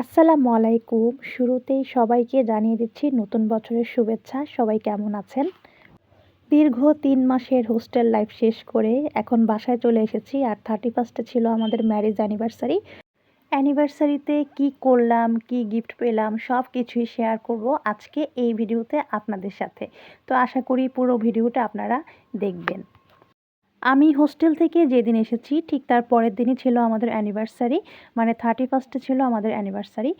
আসসালামু আলাইকুম। শুরুতেই সবাইকে জানিয়ে দিচ্ছি নতুন বছরের শুভেচ্ছা। সবাই কেমন আছেন? দীর্ঘ তিন মাসের হোস্টেল লাইফ শেষ করে এখন বাসায় চলে এসেছি আর থার্টি ফার্স্টে ছিল আমাদের ম্যারেজ অ্যানিভার্সারি অ্যানিভার্সারিতে কি করলাম, কি গিফট পেলাম সব কিছুই শেয়ার করব আজকে এই ভিডিওতে আপনাদের সাথে। তো আশা করি পুরো ভিডিওটা আপনারা দেখবেন। আমি হোস্টেল থেকে যেদিন এসেছি, ঠিক তার পরের দিনই ছিল আমাদের অ্যানিভার্সারি মানে থার্টি ফার্স্টে ছিল আমাদের অ্যানিভার্সারি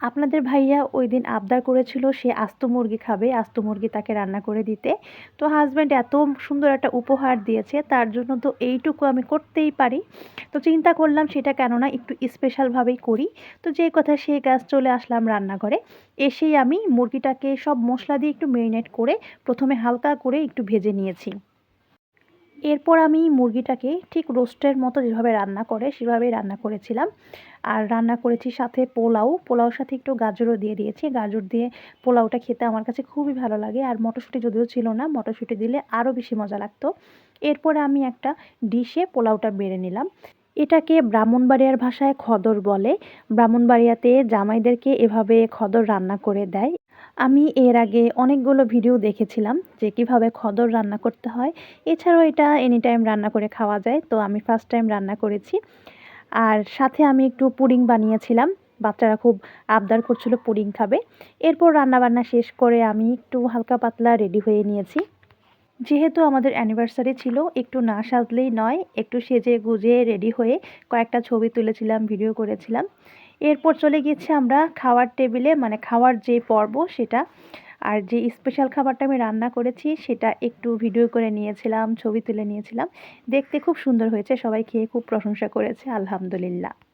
আপনাদের ভাইয়া ওই দিন আবদার করেছিল সে আস্ত মুরগি খাবে, আস্ত মুরগি তাকে রান্না করে দিতে। তো হাজব্যান্ড এত সুন্দর একটা উপহার দিয়েছে, তার জন্য তো এইটুকু আমি করতেই পারি। তো চিন্তা করলাম সেটা কেননা একটু স্পেশালভাবেই করি। তো যে কথা সেই কাজ চলে আসলাম রান্নাঘরে, এসেই আমি মুরগিটাকে সব মশলা দিয়ে একটু মেরিনেট করে, প্রথমে হালকা করে একটু ভেজে নিয়েছি। এরপর আমি মুরগিটাকে ঠিক রোস্টের মতো যেভাবে রান্না করে, সেভাবেই রান্না করেছিলাম। আর রান্না করেছি সাথে পোলাও। পোলাওর সাথে একটু গাজরও দিয়ে দিয়েছি। গাজর দিয়ে পোলাওটা খেতে আমার কাছে খুবই ভালো লাগে। আর মটরশুঁটি যদিও ছিল না, মটরশুঁটি দিলে আরও বেশি মজা লাগতো। এরপরে আমি একটা ডিশে পোলাওটা বেড়ে নিলাম। এটাকে ব্রাহ্মণবাড়িয়ার ভাষায় খদর বলে। ব্রাহ্মণবাড়িয়াতে জামাইদেরকে এভাবে খদর রান্না করে দেয়। আমি এর আগে অনেকগুলো ভিডিও দেখেছিলাম যে কীভাবে খদর রান্না করতে হয়। এছাড়াও এটা এনি টাইম রান্না করে খাওয়া যায়, তো আমি ফার্স্ট টাইম রান্না করেছি। আর সাথে আমি একটু পুডিং বানিয়েছিলাম, বাচ্চারা খুব আবদার করছিল পুডিং খাবে। এরপর রান্নাবান্না শেষ করে আমি একটু হালকা পাতলা রেডি হয়ে নিয়েছি। যেহেতু আমাদের অ্যানিভার্সারি ছিল, একটু না সাজলেই নয়, একটু সেজে গুজে রেডি হয়ে কয়েকটা ছবি তুলেছিলাম ভিডিও করেছিলাম। এরপর চলে গিয়েছি আমরা খাওয়ার টেবিলে মানে খাওয়ার যে পর্ব সেটা। আর যে স্পেশাল খাবারটা আমি রান্না করেছি, সেটা একটু ভিডিও করে নিয়েছিলাম, ছবি তুলে নিয়েছিলাম। দেখতে খুব সুন্দর হয়েছে, সবাই খেয়ে খুব প্রশংসা করেছে, আলহামদুলিল্লাহ।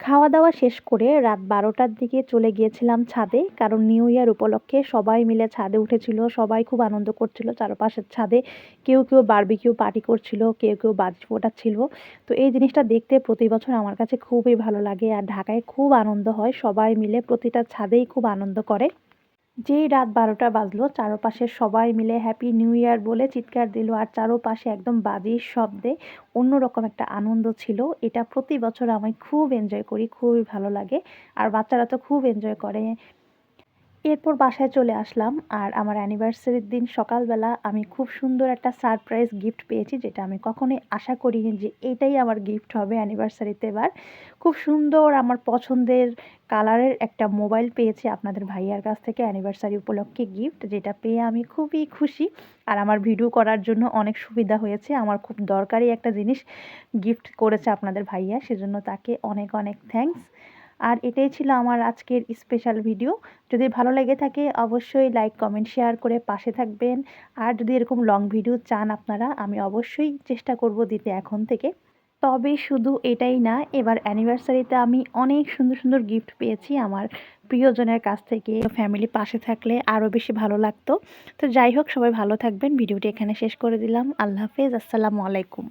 খাওয়া দাওয়া শেষ করে রাত বারোটার দিকে চলে গিয়েছিলাম ছাদে, কারণ নিউ ইয়ার উপলক্ষে সবাই মিলে ছাদে উঠেছিল, সবাই খুব আনন্দ করছিল চারপাশের ছাদে। কেউ কেউ বারবিকিউ পার্টি করছিল, কেউ কেউ বাজি ফোটাচ্ছিল। তো এই জিনিসটা দেখতে প্রতি বছর আমার কাছে খুবই ভালো লাগে আর ঢাকায় খুব আনন্দ হয়, সবাই মিলে প্রতিটা ছাদেই খুব আনন্দ করে। যেই রাত বারোটা বাজলো, চারোপাশে সবাই মিলে হ্যাপি নিউ ইয়ার বলে চিৎকার দিল আর চারোপাশে একদম বাজির শব্দে অন্যরকম একটা আনন্দ ছিল। এটা প্রতি বছর আমি খুব এনজয় করি, খুবই ভালো লাগে। আর বাচ্চারা তো খুব এনজয় করে। এরপর বাসায় চলে আসলাম আর আমার অ্যানিভার্সারির দিন সকালবেলা আমি খুব সুন্দর একটা সারপ্রাইজ গিফট পেয়েছি যেটা আমি কখনোই আশা করিনি যে এটাই আমার গিফট হবে অ্যানিভার্সারিতে এবার। খুব সুন্দর আমার পছন্দের কালারের একটা মোবাইল পেয়েছি আপনাদের ভাইয়ার কাছ থেকে অ্যানিভার্সারি উপলক্ষে গিফট যেটা পেয়ে আমি খুবই খুশি। আর আমার ভিডিও করার জন্য অনেক সুবিধা হয়েছে। আমার খুব দরকারি একটা জিনিস গিফট করেছে আপনাদের ভাইয়া, সেজন্য তাকে অনেক অনেক থ্যাংকস আর এটাই ছিল আমার আজকের স্পেশাল ভিডিও যদি ভালো লেগে থাকে, অবশ্যই লাইক কমেন্ট শেয়ার করে পাশে থাকবেন। আর যদি এরকম লং ভিডিও চান আপনারা, আমি অবশ্যই চেষ্টা করব দিতে এখন থেকে। তবে শুধু এটাই না, এবার অ্যানিভার্সারিতে আমি অনেক সুন্দর সুন্দর গিফট পেয়েছি আমার প্রিয়জনের কাছ থেকে। ফ্যামিলি পাশে থাকলে আরও বেশি ভালো লাগতো। তো যাই হোক, সবাই ভালো থাকবেন। ভিডিওটি এখানে শেষ করে দিলাম। আল্লাহ হাফেজ। আসসালামু আলাইকুম।